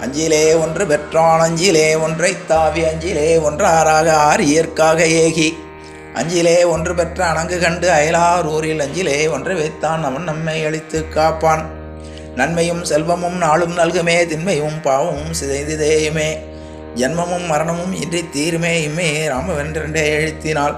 அஞ்சிலே ஒன்று பெற்றான் அஞ்சிலே ஒன்றை தாவி அஞ்சிலே ஒன்றாராக ஆரியர்க்காக ஏகி. அஞ்சிலே ஒன்று பெற்ற அணங்கு கண்டு அயலார் ஊரில் அஞ்சிலே ஒன்றை வைத்தான் அவன் நம்மை அழித்து காப்பான். நன்மையும் செல்வமும் நாளும் நல்குமே திண்மையும் பாவமும் சிதைந்ததேயுமே. ஜன்மமும் மரணமும் இன்றி தீருமே இம்மே ராமவென்றென்றே எழுத்தினாள்.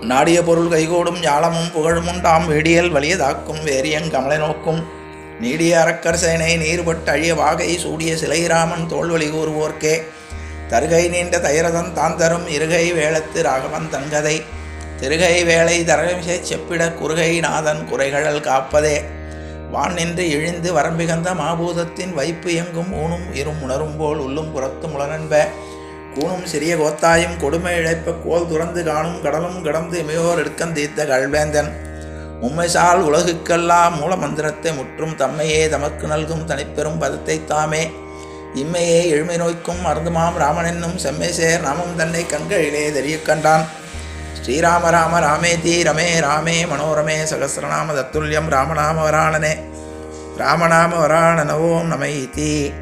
நாடிய பொருள் கைகூடும் ஞாலமும் புகழும் உண்டாம் வெடியல் வலியதாக்கும் வேரியங் கமலை நோக்கும். நீடிய அரக்கர் சேனை நீர்பட்டு அழிய வாகை சூடிய சிலைராமன் தோல்வழி கூறுவோர்க்கே. தருகை நீண்ட தைரதன் தான் தரும் இருகை வேளத்து ராகவன் தன்கதை. திருகை வேலை தரமிசை செப்பிட குறுகை நாதன் குறைகளல் காப்பதே. வான் நின்று இழிந்து வரம்பிகந்த மாபூதத்தின் வைப்பு எங்கும் ஊனும் இரும் உணரும் போல் உள்ளும் புறத்தும் உளனன்ப கூணும் சிறிய கோத்தாயும் கொடுமை இழைப்ப கோல் துறந்து காணும் கடலும் கடந்து இமையோர் எடுக்கந்தீர்த்த கல்வேந்தன். உம்மைசால் உலகுக்கெல்லாம் மூல மந்திரத்தை முற்றும் தம்மையே தமக்கு நல்கும் தனிப்பெரும் பதத்தை தாமே. இம்மையே எழுமை நோய்க்கும் மருந்துமாம் ராமன் என்னும் செம்மை நாமும் நாமம் தன்னை கண்களிலே தெரியக் கண்டான். ஸ்ரீராம ராம ராமேதி ரமே ராமே மனோரமே சகசிரநாம தத்துல்யம் ராமநாம வராணனே ராமநாம வராணனவோம் நமைதி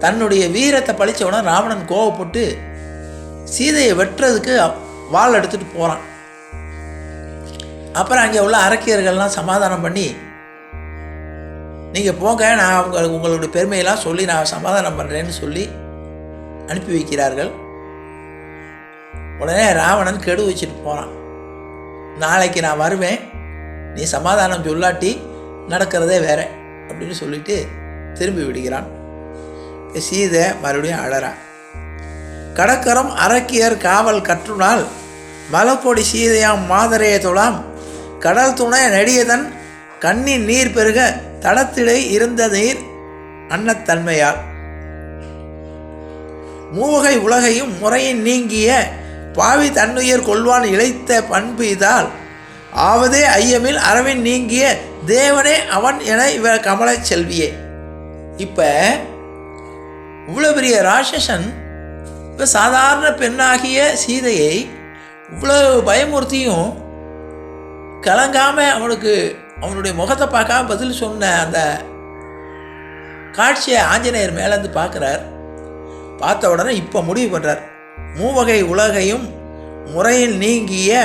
தன்னுடைய வீரத்தை பழிச்ச உடனே ராவணன் கோவப்பட்டு சீதையை வெட்டுறதுக்கு வாள் எடுத்துட்டு போகிறான் அப்புறம் அங்கே உள்ள அரக்கியர்கள்லாம் சமாதானம் பண்ணி நீங்கள் போங்க நான் உங்களுக்கு உங்களுடைய பெருமையெல்லாம் சொல்லி நான் சமாதானம் பண்ணுறேன்னு சொல்லி அனுப்பி வைக்கிறார்கள். உடனே ராவணன் கெடு வச்சுட்டு போகிறான் நாளைக்கு நான் வருவேன். நீ சமாதானம் சொல்லாட்டி நடக்கிறதே வேற அப்படின்னு சொல்லிட்டு திரும்பி விடுகிறான். சீதை மறுபடியும் அழறா. கடற்கரம் அரக்கியர் காவல் கற்றுனால் மலப்பொடி சீதையாம் மாதரையை தொழாம். கடல் துணை நெடியதன் கண்ணின் நீர் பெருக தடத்திடை இருந்த நீர் அன்னத்தன்மையால். மூவகை உலகையும் முறையின் நீங்கிய பாவி தன்னுயிர் கொள்வான் இழைத்த பண்பு இதால் ஆவதே ஐயமில் அறவின் நீங்கிய தேவனே அவன் என இவ கமல செல்வியே. இப்போ இவ்வளோ பெரிய ராட்சசன் இப்போ சாதாரண பெண்ணாகிய சீதையை இவ்வளோ பயமுறுத்தியும் கலங்காமல் அவனுக்கு அவனுடைய முகத்தை பார்க்காம பதில் சொன்ன அந்த காட்சியை ஆஞ்சநேயர் மேலேருந்து பார்க்குறார். பார்த்த உடனே இப்போ முடிவு பண்ணுறார் மூவகை உலகையும் முறையில் நீங்கிய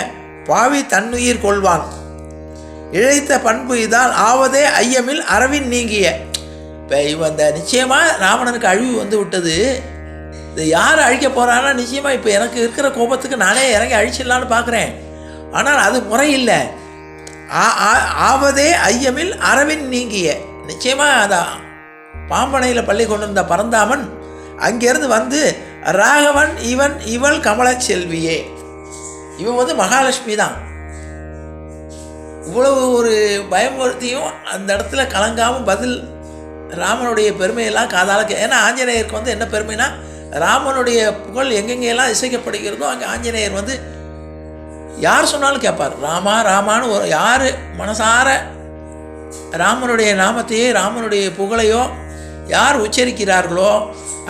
பாவி தன்னுயிர் கொள்வான். இழைத்த பண்பு இதால் ஆவதே ஐயமில் அரவின் நீங்கிய. இப்போ இவன் இந்த நிச்சயமாக ராவணனுக்கு அழிவு வந்து விட்டது. இது யார் அழிக்க போகிறான்னா நிச்சயமாக இப்போ எனக்கு இருக்கிற கோபத்துக்கு நானே இறங்கி அழிச்சிடலான்னு பார்க்குறேன். ஆனால் அது முறையில்லை இல்லை. ஆவதே ஐயமில் அரவின் நீங்கிய. நிச்சயமாக அதான் பாம்பனையில் பள்ளி கொண்டிருந்த பரந்தாமன் அங்கேருந்து வந்து ராகவன் இவன் இவள் கமல செல்வியே. இவன் வந்து மகாலட்சுமி தான். இவ்வளவு ஒரு பயமுறுத்தியும் அந்த இடத்துல கலங்காமல் பதில் ராமனுடைய பெருமையெல்லாம் காதால ஏன்னா ஆஞ்சநேயருக்கு வந்து என்ன பெருமைனா ராமனுடைய புகழ் எங்கெங்கெல்லாம் இசைக்கப்படுகிறதோ அங்கே ஆஞ்சநேயர் வந்து யார் சொன்னாலும் கேட்பார். ராமா ராமான்னு ஒரு யார் மனசார ராமனுடைய நாமத்தையே ராமனுடைய புகழையோ யார் உச்சரிக்கிறார்களோ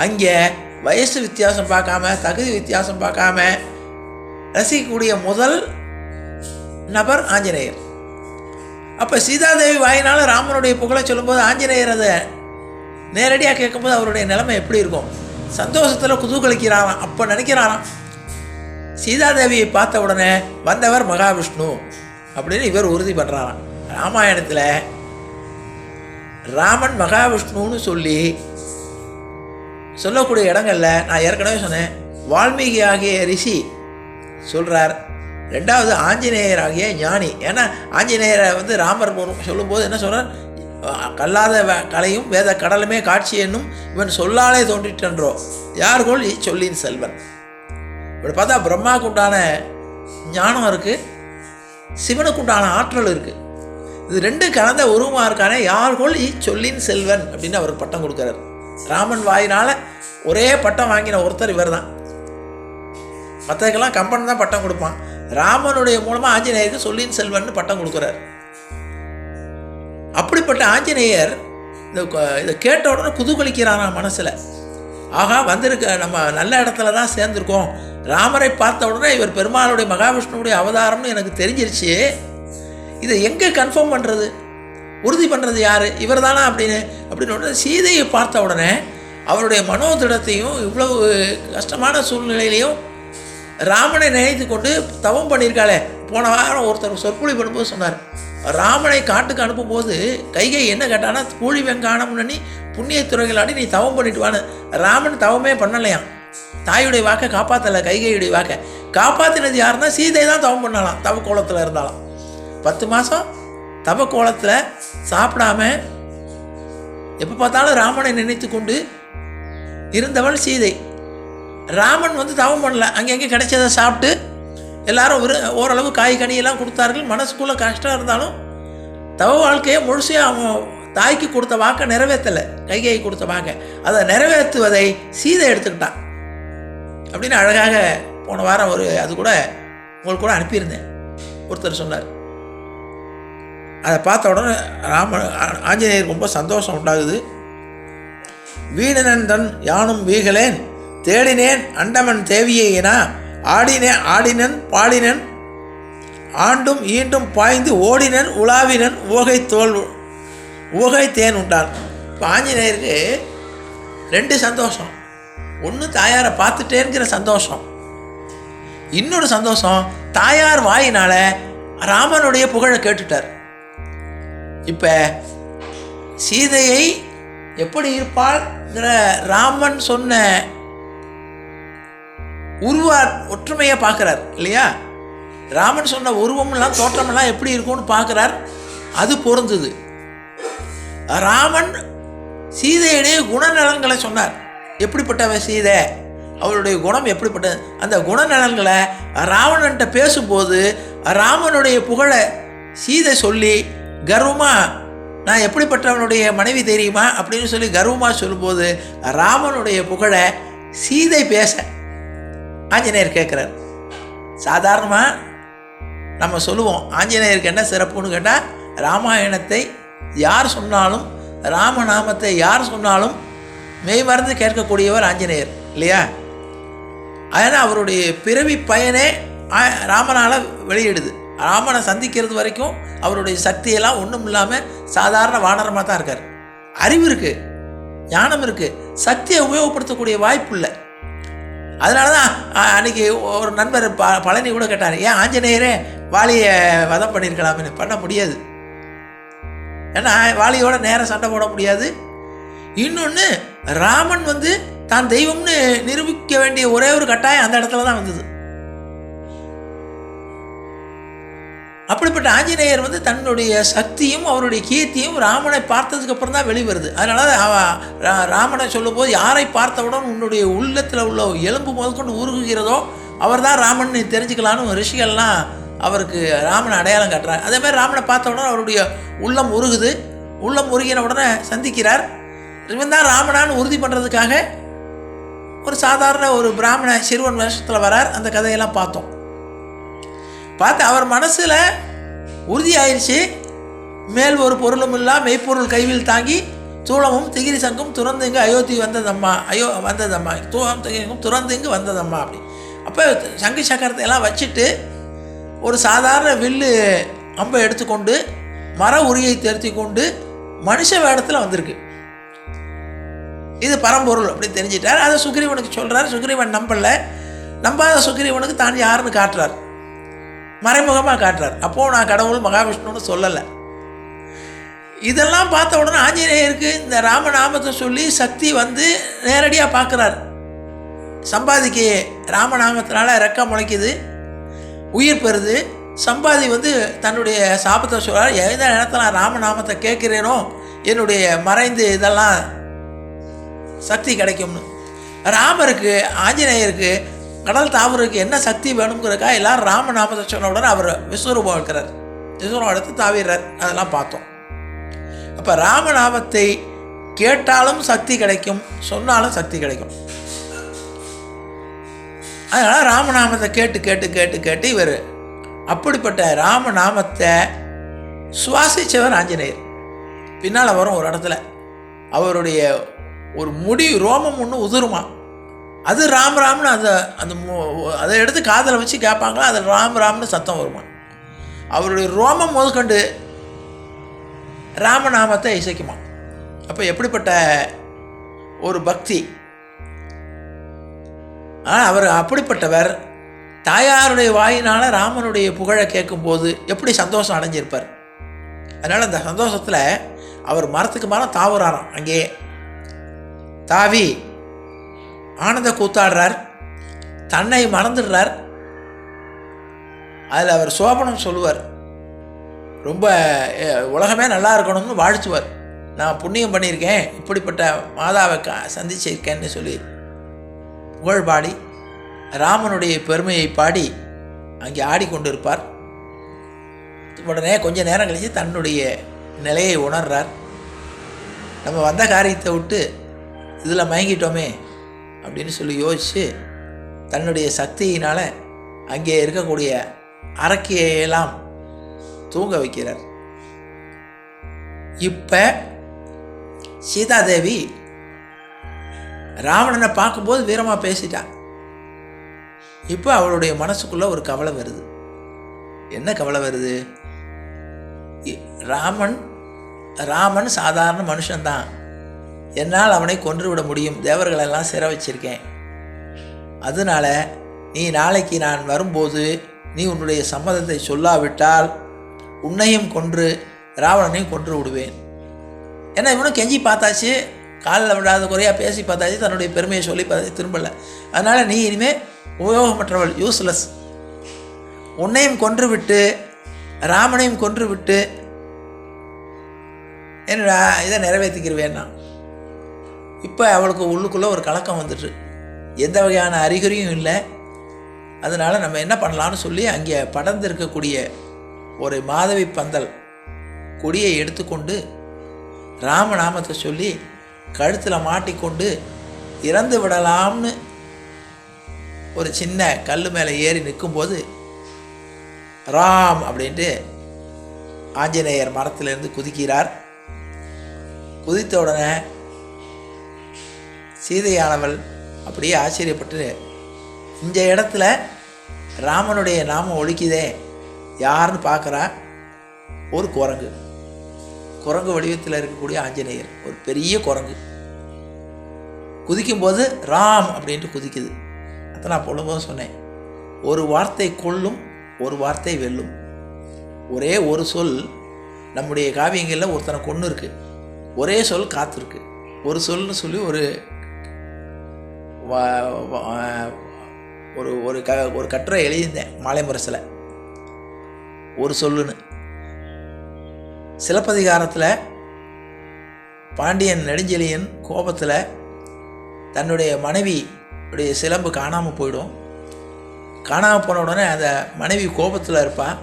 அங்கே வயசு வித்தியாசம் பார்க்காம தகுதி வித்தியாசம் பார்க்காம ரசிக்கக்கூடிய முதல் நபர் ஆஞ்சநேயர். அப்போ சீதாதேவி வாயினால் ராமனுடைய புகழை சொல்லும்போது ஆஞ்சநேயர் அதை நேரடியாக கேட்கும்போது அவருடைய நிலைமை எப்படி இருக்கும்? சந்தோஷத்தில் குதூகலிக்கிறாராம் அப்போ நினைக்கிறாராம். சீதாதேவியை பார்த்த உடனே வந்தவர் மகாவிஷ்ணு அப்படின்னு இவர் உறுதி பண்ணுறாராம் ராமாயணத்தில் ராமன் மகாவிஷ்ணுன்னு சொல்லி சொல்லக்கூடிய இடங்கள்ல நான் ஏற்கனவே சொன்னேன். வால்மீகி ஆகிய ரிஷி சொல்கிறார் ரெண்டாவது ஆஞ்சநேயர் ஆகிய ஞானி. ஏன்னா ஆஞ்சநேயரை வந்து ராமர் சொல்லும்போது என்ன சொல்கிறார் கல்லாத கலையும் வேத கடலுமே காட்சி என்னும் இவன் சொல்லாலே தோன்றிட்டன்றோ. யார்கோள் சொல்லின் செல்வன். இப்படி பார்த்தா பிரம்மாவுக்கு உண்டான ஞானம் இருக்குது சிவனுக்கு உண்டான ஆற்றல் இருக்குது இது ரெண்டு கலந்த உருவமாக இருக்கானே யார்கோள் சொல்லின் செல்வன் அப்படின்னு அவருக்கு பட்டம் கொடுக்குறாரு. ராமன் வாயினால் ஒரே பட்டம் வாங்கின ஒருத்தர் இவர் தான் மற்றதுக்கெல்லாம் கம்பன் தான் பட்டம் கொடுப்பான். ராமனுடைய மூலமாக ஆஞ்சநேயருக்கு சொல்லின் செல்வன் பட்டம் கொடுக்குறாரு. அப்படிப்பட்ட ஆஞ்சநேயர் இந்த இதை கேட்ட உடனே குதூகலிக்கிறாராம் மனசில். ஆகா வந்திருக்க நம்ம நல்ல இடத்துல தான் சேர்ந்துருக்கோம். ராமரை பார்த்த உடனே இவர் பெருமாளுடைய மகாவிஷ்ணுவுடைய அவதாரம்னு எனக்கு தெரிஞ்சிருச்சு. இதை எங்கே கன்ஃபார்ம் பண்ணுறது உறுதி பண்ணுறது யார்? இவர் தானா அப்படின்னு அப்படின்னு உடனே சீதையை பார்த்த உடனே அவருடைய மனோதிடத்தையும் இவ்வளவு கஷ்டமான சூழ்நிலையிலையும் ராமனை நினைத்து கொண்டு தவம் பண்ணியிருக்காளே. போன வாரம் ஒருத்தர் சொற்பொழி பண்ணும்போது சொன்னார் ராமனை காட்டுக்கு அனுப்பும்போது கைகை என்ன கேட்டானா கூலி வெங்கானம்னு புண்ணியத்துறைகளாடி நீ தவம் பண்ணிட்டு வான்னு. ராமன் தவமே பண்ணலையாம். தாயுடைய வாக்கை காப்பாற்றலை கைகையுடைய வாக்கை. காப்பாற்றினது யாருன்னா சீதை தான் தவம் பண்ணலாம். தவ கோலத்தில் இருந்தாலும். பத்து மாதம் தவ கோலத்தில் சாப்பிடாம எப்போ பார்த்தாலும் ராமனை நினைத்து கொண்டு இருந்தவள் சீதை. ராமன் வந்து தவம் பண்ணல. அங்கங்கே கிடைச்சதை சாப்பிட்டு எல்லாரும் ஒரு ஓரளவு காய் கனியெல்லாம் கொடுத்தார்கள். மனசுக்குள்ளே கஷ்டம் இருந்தாலும் தவ வாழ்க்கையை முழுசையும் அவன் தாய்க்கு கொடுத்த வாக்கை நிறைவேற்றலை கைகையை கொடுத்த வாக்கை. அதை நிறைவேற்றுவதை சீதை எடுத்துக்கிட்டான். அப்படின்னு அழகாக போன வாரம் ஒரு அது கூட உங்களுக்கு கூட அனுப்பியிருந்தேன். ஒருத்தர் சொன்னார். அதை பார்த்த உடனே ராம ஆஞ்சநேயர் ரொம்ப சந்தோஷம் உண்டாகுது. வீணனன் தன் யானும் வீகலேன் தேடினேன் அண்டமன் தேவியேனா ஆடினேன் ஆடினன் பாடினன் ஆண்டும் ஈண்டும் பாய்ந்து ஓடினன் உலாவினன் உவகை தோல் உவகை தேன் உண்டான். இப்போ ஆஞ்சநேயருக்கு ரெண்டு சந்தோஷம். ஒன்று தாயாரை பார்த்துட்டேங்கிற சந்தோஷம். இன்னொரு சந்தோஷம் தாயார் வாயினால ராமனுடைய புகழை கேட்டுட்டார். இப்போ சீதையை எப்படி இருப்பாள்ங்கிற ராமன் சொன்ன உருவார் ஒற்றுமையை பார்க்குறார் இல்லையா? ராமன் சொன்ன உருவம்லாம் தோற்றமெல்லாம் எப்படி இருக்கும்னு பார்க்குறார் அது பொருந்துது. ராமன் சீதையுடைய குணநலன்களை சொன்னார். எப்படிப்பட்டவ சீதை? அவளுடைய குணம் எப்படிப்பட்டது? அந்த குணநலன்களை ராவணன்ட்ட பேசும்போது ராமனுடைய புகழை சீதை சொல்லி கர்வமாக நான் எப்படிப்பட்டவனுடைய மனைவி தெரியுமா? அப்படின்னு சொல்லி கர்வமாக சொல்லும்போது ராமனுடைய புகழை சீதை பேச ஆஞ்சநேயர் கேட்குறார். சாதாரணமாக நம்ம சொல்லுவோம் ஆஞ்சநேயருக்கு என்ன சிறப்புன்னு கேட்டால் ராமாயணத்தை யார் சொன்னாலும் ராமநாமத்தை யார் சொன்னாலும் மெய் மறந்து கேட்கக்கூடியவர் ஆஞ்சநேயர் இல்லையா? அதனால் அவருடைய பிறவி பயனே ராமனால் வெளியிடுது. ராமனை சந்திக்கிறது வரைக்கும் அவருடைய சக்தியெல்லாம் ஒன்றும் இல்லாமல் சாதாரண வானரமாக தான் இருக்கார். அறிவு இருக்குது ஞானம் இருக்குது சக்தியை உபயோகப்படுத்தக்கூடிய வாய்ப்பு இல்லை. அதனால தான் அன்னைக்கு ஒரு நண்பர் ப பழனி கூட கேட்டார் ஏன் ஆஞ்சநேயரே வாலியை வதம் பண்ணியிருக்கலாம்னு பண்ண முடியாது. ஏன்னா வாலியோட நேரம் சண்டை போட முடியாது. இன்னொன்று ராமன் வந்து தான் தெய்வம்னு நிரூபிக்க வேண்டிய ஒரே ஒரு கட்டாயம் அந்த இடத்துல தான் வந்தது. அப்படிப்பட்ட ஆஞ்சநேயர் வந்து தன்னுடைய சக்தியும் அவருடைய கீர்த்தியும் ராமனை பார்த்ததுக்கு அப்புறம் தான் வெளிவருது அதனால ராமனை சொல்லும்போது யாரை பார்த்தவுடன் உன்னுடைய உள்ளத்தில் உள்ள எலும்பு முதற்கொண்டு உருகுகிறதோ அவர் தான் ராமன் நீ தெரிஞ்சுக்கலான்னு ரிஷிகள்லாம் அவருக்கு ராமனை அடையாளம் காட்டுறாங்க. அதே மாதிரி ராமனை பார்த்த உடனே அவருடைய உள்ளம் உருகுது. உள்ளம் உருகின உடனே சந்திக்கிறார். இவன் தான் ராமனான்னு உறுதி பண்ணுறதுக்காக ஒரு சாதாரண ஒரு பிராமண சிறுவன் வேஷத்தில் வரார். அந்த கதையெல்லாம் பார்த்தோம். பார்த்து அவர் மனசில் உறுதி ஆயிடுச்சு மேல் ஒரு பொருளும் இல்லா மெய்ப்பொருள் கைவில் தாங்கி சூளமும் திகிரி சங்கும் துறந்துங்க அயோத்தி வந்ததம்மா அயோ வந்ததம்மா தூளம் திகிரிங்கும் துறந்துங்க வந்ததம்மா அப்படி. அப்போ சங்கு சக்கரத்தை எல்லாம் வச்சுட்டு ஒரு சாதாரண வில்லு அம்பை எடுத்துக்கொண்டு மர உரியை திருத்தி கொண்டு மனுஷ வேடத்தில் வந்திருக்கு. இது பரம்பொருள் அப்படின்னு தெரிஞ்சிட்டார். அதை சுக்ரீவனுக்கு சொல்கிறார் சுக்ரீவன் நம்பலை. நம்பாத சுக்ரீவனுக்கு தான் யாருன்னு காட்டுறார். மறைமுகமாக காட்டுறார். அப்போது நான் கடவுள் மகாவிஷ்ணுன்னு சொல்லலை. இதெல்லாம் பார்த்த உடனே ஆஞ்சநேயருக்கு இந்த ராமநாமத்தை சொல்லி சக்தி வந்து நேரடியாக பார்க்குறார். சம்பாதிக்கு ராமநாமத்தினால ரெக்க முளைக்குது. உயிர் பெறுது. சம்பாதி வந்து தன்னுடைய சாபத்தை சொல்கிறார் எந்த நேரத்தில் நான் ராமநாமத்தை கேட்குறேனோ என்னுடைய மறைந்து இதெல்லாம் சக்தி கிடைக்கும்னு. ராமருக்கு ஆஞ்சநேயருக்கு கடல் தாவருக்கு என்ன சக்தி வேணுங்கிறக்கா எல்லாரும் ராமநாமத்தை சொன்ன அவர் விஸ்வரூபம் எடுக்கிறார் விஸ்வரூபம் எடுத்து தாவிடுறார். அதெல்லாம் பார்த்தோம். அப்போ ராமநாமத்தை கேட்டாலும் சக்தி கிடைக்கும் சொன்னாலும் சக்தி கிடைக்கும். அதனால் ராமநாமத்தை கேட்டு கேட்டு கேட்டு கேட்டு இவர் அப்படிப்பட்ட ராமநாமத்தை சுவாசித்தவர் ஆஞ்சநேயர். பின்னால் வரும் ஒரு இடத்துல. அவருடைய ஒரு முடி ரோமம் ஒன்று உதிருமா? அது ராம் ராம்னு அந்த அந்த மு- அதை எடுத்து காதில் வச்சு கேட்பாங்களா அது ராம் ராம்னு சத்தம் வருமா? அவருடைய ரோமம் முதற்கண்டு ராமநாமத்தை இசைக்குமா? அப்போ எப்படிப்பட்ட ஒரு பக்தி? ஆனால் அவர் அப்படிப்பட்டவர். தாயாருடைய வாயினால் ராமனுடைய புகழை கேட்கும்போது எப்படி சந்தோஷம் அடைஞ்சிருப்பார்? அதனால் அந்த சந்தோஷத்தில் அவர் மரத்துக்கு மரம் தாவுறாராம் அங்கேயே தாவி ஆனந்த கூத்தாடுறார். தன்னை மறந்துடுறார். அதில் அவர் சோபனம் சொல்லுவார். ரொம்ப உலகமே நல்லா இருக்கணும்னு வாழ்த்துவார். நான் புண்ணியம் பண்ணியிருக்கேன் இப்படிப்பட்ட மாதாவை க சந்திச்சிருக்கேன்னு சொல்லி புகழ் பாடி ராமனுடைய பெருமையை பாடி அங்கே ஆடிக்கொண்டிருப்பார். உடனே கொஞ்ச நேரம் கழித்து தன்னுடைய நிலையை உணர்றார். நம்ம வந்த காரியத்தை விட்டு இதில் மயங்கிட்டோமே அப்படின்னு சொல்லி யோசித்து தன்னுடைய சக்தியினால் அங்கே இருக்கக்கூடிய அரக்கியெல்லாம் தூங்க வைக்கிறார். இப்போ சீதாதேவி ராவணனை பார்க்கும்போது வீரமாக பேசிட்டான் இப்போ அவளுடைய மனசுக்குள்ளே ஒரு கவலை வருது. என்ன கவலை வருது? இ- ராமன் ராமன் சாதாரண மனுஷன்தான். என்னால் அவனை கொன்றுவிட முடியும். தேவர்களெல்லாம் சிற வச்சிருக்கேன். அதனால நீ நாளைக்கு நான் வரும்போது நீ உன்னுடைய சம்மதத்தை சொல்லாவிட்டால் உன்னையும் கொன்று ராவணனையும் கொன்று விடுவேன். ஏன்னா இவனும் கெஞ்சி பார்த்தாச்சு. காலில் விடாத குறையாக பேசி பார்த்தாச்சு. தன்னுடைய பெருமையை சொல்லி பார்த்தாச்சு. திரும்பலை. அதனால் நீ இனிமேல் உபயோகமற்றவள் யூஸ்லெஸ் உன்னையும் கொன்று விட்டு ராமனையும் கொன்று விட்டு என்னடா இதை நிறைவேற்றிக்கிருவேன்னா இப்போ அவளுக்கு உள்ளுக்குள்ளே ஒரு கலக்கம் வந்துட்டு எந்த வகையான அறிகுறியும் இல்லை. அதனால் நம்ம என்ன பண்ணலான்னு சொல்லி அங்கே படர்ந்து இருக்கக்கூடிய ஒரு மாதவி பந்தல் கொடியை எடுத்துக்கொண்டு ராமநாமத்தை சொல்லி கழுத்தில் மாட்டிக்கொண்டு இறந்து விடலாம்னு ஒரு சின்ன கல் மேலே ஏறி நிற்கும்போது ராம் அப்படின்ட்டு ஆஞ்சநேயர் மரத்திலிருந்து குதிக்கிறார். குதித்த உடனே சீதையானவள் அப்படியே ஆச்சரியப்பட்டு இந்த இடத்துல ராமனுடைய நாமம் ஒழிக்குதே யாருன்னு பார்க்குறா? ஒரு குரங்கு. குரங்கு வடிவத்தில் இருக்கக்கூடிய ஆஞ்சநேயர். ஒரு பெரிய குரங்கு. குதிக்கும்போது ராம் அப்படின்ட்டு குதிக்குது. அதை நான் பொழுதும் சொன்னேன். ஒரு வார்த்தை கொல்லும் ஒரு வார்த்தை வெல்லும். ஒரே ஒரு சொல் நம்முடைய காவியங்களில் ஒருத்தனை கொன்று இருக்குது ஒரே சொல் காத்திருக்கு. ஒரு சொல்னு சொல்லி ஒரு ஒரு ஒரு க ஒரு கட்டுரை எழுதியிருந்தேன் மாலை முரசில். ஒரு சொல்லுன்னு. சிலப்பதிகாரத்தில் பாண்டியன் நெடுஞ்செழியன் கோபத்தில் தன்னுடைய மனைவி உடைய சிலம்பு காணாமல் போயிடும். காணாமல் போன உடனே அந்த மனைவி கோபத்தில் இருப்பாள்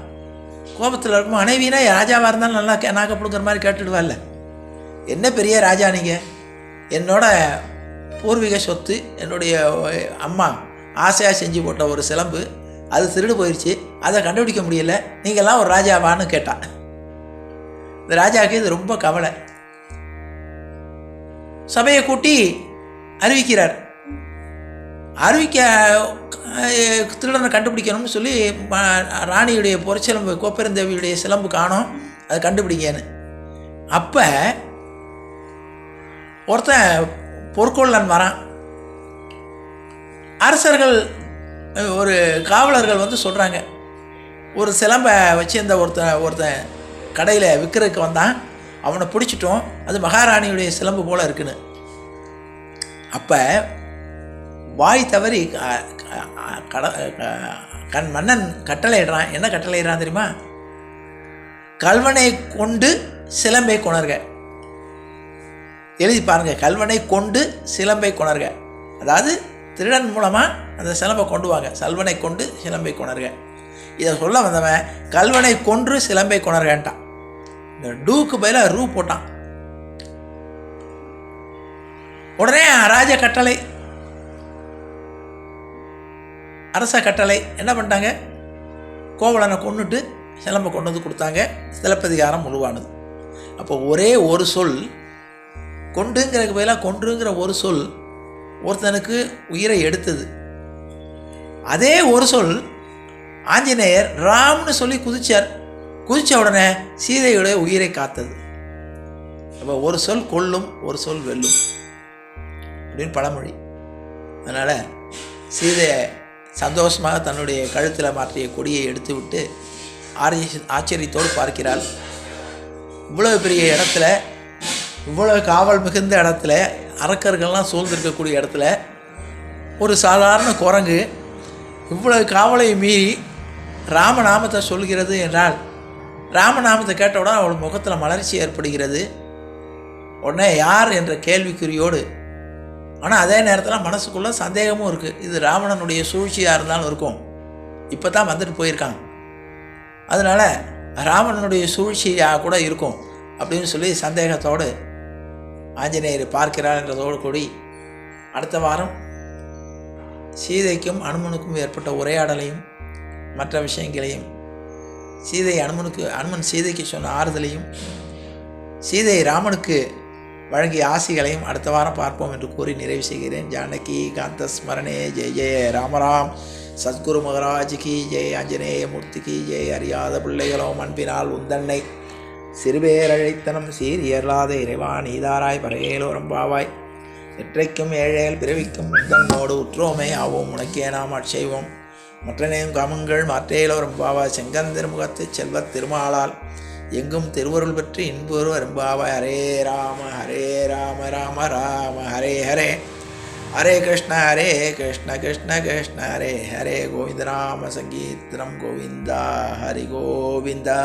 கோபத்தில் இருக்கும் மனைவினா ராஜாவாக இருந்தாலும் நல்லா கே பிடுங்குற மாதிரி கேட்டுடுவாள்ல. என்ன பெரிய ராஜா நீங்கள் என்னோட பூர்வீக சொத்து என்னுடைய அம்மா ஆசையாக செஞ்சு போட்ட ஒரு சிலம்பு அது திருடு போயிடுச்சு அதை கண்டுபிடிக்க முடியல. நீங்கள்லாம் ஒரு ராஜாவான்னு கேட்டான் இந்த ராஜாவுக்கு இது ரொம்ப கவலை. சபையை கூட்டி அறிவிக்கிறார். அறிவிக்க திருடனை கண்டுபிடிக்கணும்னு சொல்லி ராணியுடைய பொற்சிலம்பு கோப்பெருந்தேவியுடைய சிலம்பு காணோம். அதை கண்டுபிடிங்கன்னு. அப்போ ஒருத்தன் பொற்கொள்ளன் வரான் அரசர்கள் ஒரு காவலர்கள் வந்து சொல்கிறாங்க ஒரு சிலம்பை வச்சிருந்த ஒருத்தன் ஒருத்தன் கடையில் விற்கிறதுக்கு வந்தான். அவனை பிடிச்சிட்டோம். அது மகாராணியுடைய சிலம்பு போல் இருக்குன்னு. அப்போ வாய் தவறி கட க- கண் மன்னன் கட்டளையிடுறான். என்ன கட்டளையிடுறான் தெரியுமா? கல்வனை கொண்டு சிலம்பை கொணர்க. எழுதி பாருங்க. கல்வனை கொண்டு சிலம்பை கொணர்க. அதாவது திருடன் மூலமாக அந்த சிலம்பை கொண்டு வாங்க. சல்வனை கொண்டு சிலம்பை கொணர்க. இதை சொல்ல வந்தவன் கல்வனை கொன்று சிலம்பை கொணர்கன்ட்டான். இந்த டூக்கு பதிலாக ரூ போட்டான். உடனே ராஜ கட்டளை. அரச கட்டளை. என்ன பண்ணிட்டாங்க? கோவலனை கொண்டுட்டு சிலம்பை கொண்டு வந்து கொடுத்தாங்க. சிலப்பதிகாரம் உருவானது. அப்போ ஒரே ஒரு சொல் கொண்டுங்கிறதுக்கு பதிலாக கொன்றுங்கிற ஒரு சொல் ஒருத்தனுக்கு உயிரை எடுத்தது. அதே ஒரு சொல் ஆஞ்சநேயர் ராம்னு சொல்லி குதிச்சார். குதித்த உடனே சீதையுடைய உயிரை காத்தது. அப்போ ஒரு சொல் கொல்லும் ஒரு சொல் வெல்லும் அப்படின்னு பழமொழி. அதனால் சீதையை சந்தோஷமாக தன்னுடைய கழுத்தில் மாற்றிய கொடியை எடுத்துவிட்டு ஆரிய ஆச்சரியத்தோடு பார்க்கிறாள். இவ்வளோ பெரிய இடத்துல இவ்வளோ காவல் மிகுந்த இடத்துல அரக்கர்கள்லாம் சூழ்ந்திருக்கக்கூடிய இடத்துல ஒரு சாதாரண குரங்கு இவ்வளவு காவலை மீறி ராமநாமத்தை சொல்கிறது என்றால் ராமநாமத்தை கேட்டவுடன் அவள் முகத்தில் மலர்ச்சி ஏற்படுகிறது. உடனே யார் என்ற கேள்விக்குறியோடு ஆனால் அதே நேரத்தில் மனசுக்குள்ளே சந்தேகமும் இருக்குது இது ராவணனுடைய சூழ்ச்சியாக இருந்தாலும் இருக்கும். இப்போ தான் வந்துட்டு போயிருக்காங்க. அதனால் ராவணனுடைய சூழ்ச்சியாக கூட இருக்கும் அப்படின்னு சொல்லி சந்தேகத்தோடு ஆஞ்சநேயர் பார்க்கிறார் என்றதோடு கூடி அடுத்த வாரம் சீதைக்கும் அனுமனுக்கும் ஏற்பட்ட உரையாடலையும் மற்ற விஷயங்களையும் சீதை அனுமனுக்கு அனுமன் சீதைக்கு சொன்ன ஆறுதலையும் சீதை ராமனுக்கு வழங்கிய ஆசிகளையும் அடுத்த வாரம் பார்ப்போம் என்று கூறி நிறைவு செய்கிறேன். ஜானகி காந்த ஸ்மரணே ஜெய ஜெய ராமராம். சத்குரு மகராஜ் கி ஜெய் ஆஞ்சநேய மூர்த்தி கி ஜெய். அறியாத பிள்ளைகளோ அன்பினால் உந்தன்னை சிறுபேரழைத்தனம் சீரியர்லாத இறைவா நீதாராய் பரையேலோரம் பாவாய். எற்றைக்கும் ஏழேல் பிறவிக்கும் உந்தன்னோடு உற்றோமே ஆவோம் உனக்கே நாம் அட்செய்வோம் மற்றனையும் காமங்கள் மாற்றேலோரம் பாவாய் செங்கந்திரு முகத்து செல்வத் திருமாலால். எங்கும் திருவருள் பெற்று இன்பொரு அரும்பாவாய் ஹரே ராம ஹரே ராம ராம ராம ஹரே ஹரே. ஹரே கிருஷ்ண ஹரே கிருஷ்ண கிருஷ்ண கிருஷ்ண ஹரே ஹரே கோவிந்த ராம சங்கீர்த்தனம் கோவிந்தா ஹரி கோவிந்தா.